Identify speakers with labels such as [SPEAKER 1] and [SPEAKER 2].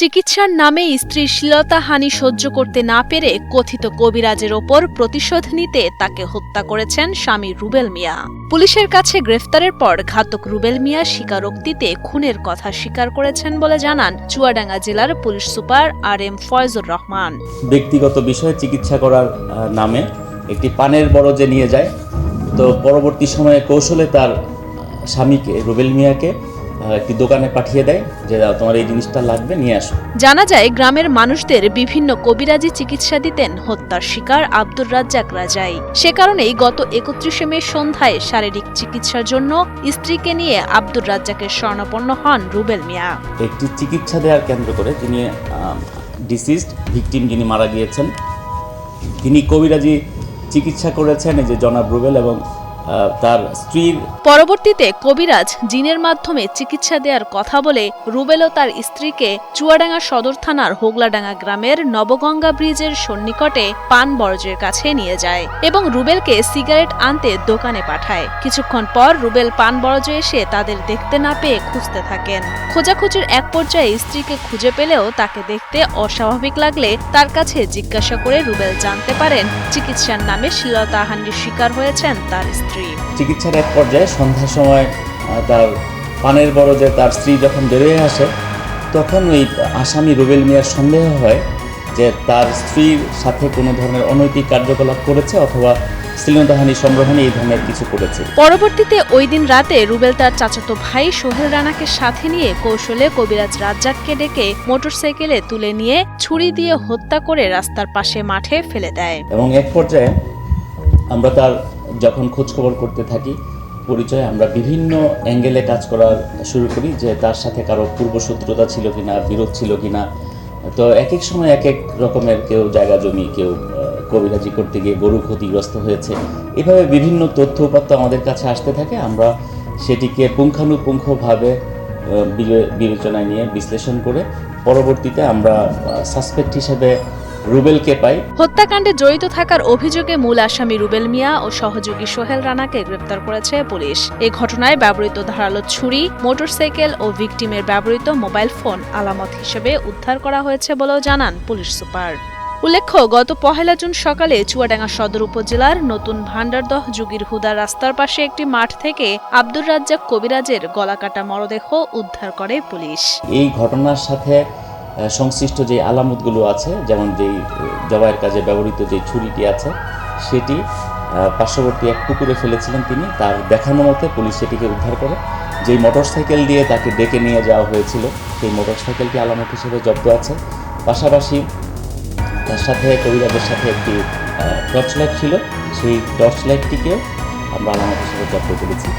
[SPEAKER 1] চিকিৎসার নামে স্ত্রীর শ্লীলতাহানি সহ্য করতে না পেরে কথিত কবিরাজের ওপর প্রতিশোধ নিতে তাকে হত্যা করেছেন স্বামী রুবেল মিয়া। পুলিশের কাছে গ্রেফতারের পর ঘাতক রুবেল মিয়া স্বীকারোক্তিতে খুনের কথা স্বীকার করেছেন বলে জানান চুয়াডাঙ্গা জেলার police super R M Foyzur Rahman.
[SPEAKER 2] ব্যক্তিগত বিষয়ে চিকিৎসা করার নামে একটি পানের বড় বরজে নিয়ে যায়, তো পরবর্তী সময়ে কৌশলে তার স্বামীকে রুবেল মিয়াকে একটি দোকানে পাঠিয়ে দেয় যে "দাও, তোমার এই জিনিসটা লাগবে নিয়ে আসো।
[SPEAKER 1] জানা যায় গ্রামের মানুষদের বিভিন্ন কবিরাজি চিকিৎসা দিতেন হত্যার শিকার আব্দুর রাজ্জাক রাজাই। সে কারণেই গত একত্রিশে মে সন্ধ্যায় শারীরিক চিকিৎসার জন্য স্ত্রীকে নিয়ে আব্দুর রাজ্জাকের স্বর্ণাপন্ন হন রুবেল মিয়া।
[SPEAKER 2] একটি চিকিৎসা দেওয়ার কেন্দ্র করে তিনি ডিসিজড ভিকটিম যিনি মারা গিয়েছেন তিনি কবিরাজি চিকিৎসা করেছেন এই যে জনাব রুবেল এবং তার স্ত্রীর
[SPEAKER 1] পরবর্তীতে কবিরাজ জিনের মাধ্যমে চিকিৎসা দেওয়ার কথা বলে রুবেল তার স্ত্রীকে চুয়াডাঙ্গা সদর থানার হোগলাডাঙ্গা গ্রামের নবগঙ্গা ব্রিজের সন্নিকটে পান বরজের কাছে নিয়ে যায় এবং রুবেলকে সিগারেট আনতে দোকানে পাঠায়। কিছুক্ষণ পর রুবেল পান বরজে এসে তাদের দেখতে না পেয়ে খুঁজতে থাকেন। খোঁজাখুঁজির এক পর্যায়ে স্ত্রীকে খুঁজে পেলেও তাকে দেখতে অস্বাভাবিক লাগলে তার কাছে জিজ্ঞাসা করে রুবেল জানতে পারেন, চিকিৎসার নামে শিলতাহানির শিকার হয়েছেন তার স্ত্রী।
[SPEAKER 2] চিকিৎসার এক পর্যায়ে সন্ধ্যার সময় তার পানের বরজে তার স্ত্রী যখন বেরিয়ে আসে তখন ওই আসামি রুবেল মিয়ার সন্দেহ হয় যে তার স্ত্রীর সাথে কোনো ধরনের অনৈতিক কার্যকলাপ করেছে অথবা শ্লীলতাহানি সংগ্রহণে এই ধরনের কিছু করেছে।
[SPEAKER 1] পরবর্তীতে ওই দিন রাতে রুবেল তার চাচাতো ভাই সোহেল রানাকে সাথে নিয়ে কৌশলে কবিরাজ রাজ্জাককে ডেকে মোটরসাইকেলে তুলে নিয়ে ছুরি দিয়ে হত্যা করে রাস্তার পাশে মাঠে ফেলে দেয়।
[SPEAKER 2] এবং এক পর্যায়ে আমরা তার যখন খোঁজখবর করতে থাকি, পরিচয় আমরা বিভিন্ন অ্যাঙ্গেলে কাজ করা শুরু করি যে তার সাথে কারও পূর্বশত্রুতা ছিল কিনা, বিরোধ ছিল কিনা। তো এক এক সময় এক এক রকমের কেউ জায়গা জমি, কেউ কবিরাজি করতে গিয়ে গরু ক্ষতিগ্রস্ত হয়েছে। এভাবে বিভিন্ন তথ্য উপাত্ত আমাদের কাছে আসতে থাকে। আমরা সেটিকে পুঙ্খানুপুঙ্খভাবে বিবে- বিবেচনায় নিয়ে বিশ্লেষণ করে পরবর্তীতে আমরা সাসপেক্ট হিসেবে রুবেলকে পাই।
[SPEAKER 1] হত্যাকাণ্ডে জড়িত থাকার অভিযোগে মূল আসামি রুবেল মিয়া ও সহযোগী সোহেল রানাকে গ্রেপ্তার করেছে পুলিশ। এ ঘটনায় ব্যবহৃত ধারালো ছুরি মোটরসাইকেল ও ভিকটিমের ব্যবহৃত মোবাইল ফোন আলামত হিসেবে উদ্ধার করা হয়েছে বলেও জানান পুলিশ সুপার। উল্লেখ্য গত পহেলা জুন সকালে চুয়াডাঙ্গা সদর উপজেলার নতুন ভান্ডারদহ যুগির হুদা রাস্তার পাশে একটি মাঠ থেকে আব্দুর রাজ্জাক কবিরাজের গলাকাটা মরদেহ উদ্ধার করে পুলিশ।
[SPEAKER 2] এই ঘটনার সাথে সংশ্লিষ্ট যে আলামতগুলো আছে, যেমন যেই জবাইয়ের কাজে ব্যবহৃত যে ছুরিটি আছে, সেটি পার্শ্ববর্তী এক পুকুরে ফেলেছিলেন তিনি। তার দেখানো মতে পুলিশ সেটিকে উদ্ধার করে। যেই মোটরসাইকেল দিয়ে তাকে ডেকে নিয়ে যাওয়া হয়েছিল, সেই মোটরসাইকেলটি আলামত হিসেবে জব্দ আছে। পাশাপাশি তার সাথে কবিরাজের সাথে একটি টর্চ লাইট ছিল। সেই টর্চ লাইটটিকেও আমরা আলামত হিসেবে জব্দ করেছি।